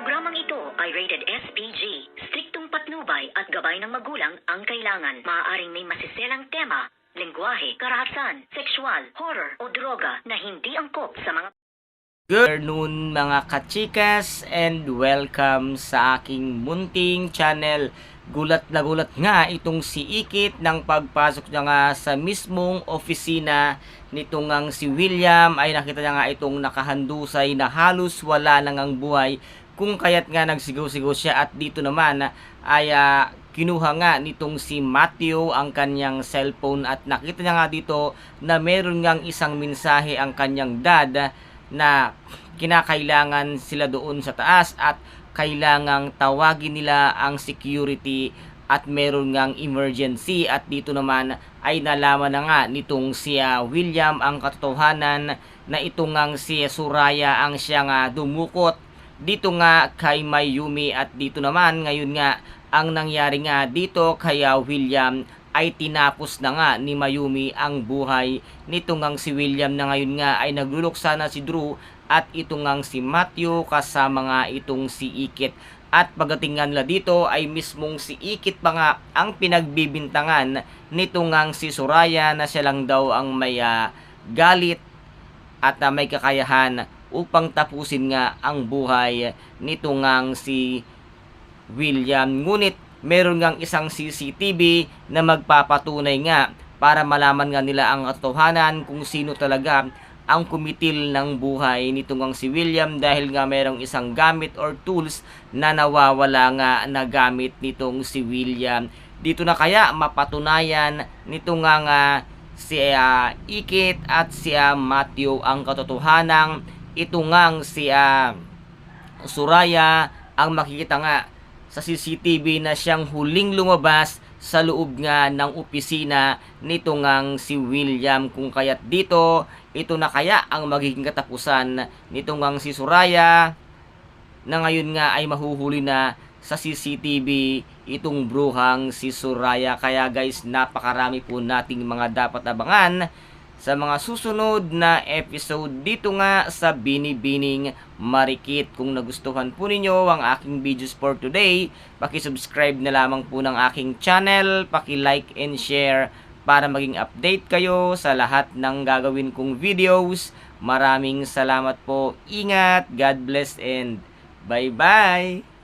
Programang ito ay rated SPG. Striktong patnubay at gabay ng magulang ang kailangan. Maaaring may masiselang tema, lengguwahe, karahasan, sexual, horror o droga na hindi angkop sa mga Good afternoon mga kachikas and welcome sa aking munting channel. Gulat na gulat nga itong si Ikit nang pagpasok niya nga sa mismong opisina nitong ngang si William. Ay nakita niya nga itong nakahandusay na halos wala nang ang buhay. Kung kaya't nga nagsigaw-sigaw siya at dito naman ay ah, kinuha nga nitong si Matthew ang kanyang cellphone. At nakita niya nga dito na meron ngang isang mensahe ang kanyang dad na kinakailangan sila doon sa taas at kailangang tawagin nila ang security at meron ngang emergency. At dito naman ay nalaman na nga nitong si William ang katotohanan na ito ngang si Suraya ang siya nga dumukot. Dito nga kay Mayumi at dito naman ngayon nga ang nangyari nga dito kay William ay tinapos na nga ni Mayumi ang buhay nito ngang si William na ngayon nga ay nagluluksa na si Drew at ito ngang si Matthew kasama nga itong si Ikit at pagdating nga nila dito ay mismong si Ikit pa nga ang pinagbibintangan nito ngang si Soraya na siya lang daw ang may ah, galit at ah, may kakayahan upang tapusin nga ang buhay nito ngang si William. Ngunit meron ngang isang CCTV na magpapatunay nga para malaman nga nila ang katotohanan kung sino talaga ang kumitil ng buhay nito ngang si William dahil nga merong isang gamit or tools na nawawala nga na gamit nitong si William. Dito na kaya mapatunayan nito nga nga si ah, Ikit at si ah, Matthew ang katotohanang ito ngang si ah, Suraya ang makikita nga sa CCTV na siyang huling lumabas sa loob nga ng opisina nito ngang si William. Kung kaya't dito ito na kaya ang magiging katapusan nito ngang si Suraya na ngayon nga ay mahuhuli na sa CCTV itong bruhang si Suraya kaya guys napakarami po nating mga dapat abangan sa mga susunod na episode dito nga sa Binibining Marikit. Kung nagustuhan po ninyo ang aking videos for today, paki-subscribe na lamang po ng aking channel, paki-like and share para maging update kayo sa lahat ng gagawin kong videos. Maraming salamat po. Ingat, God bless and bye-bye!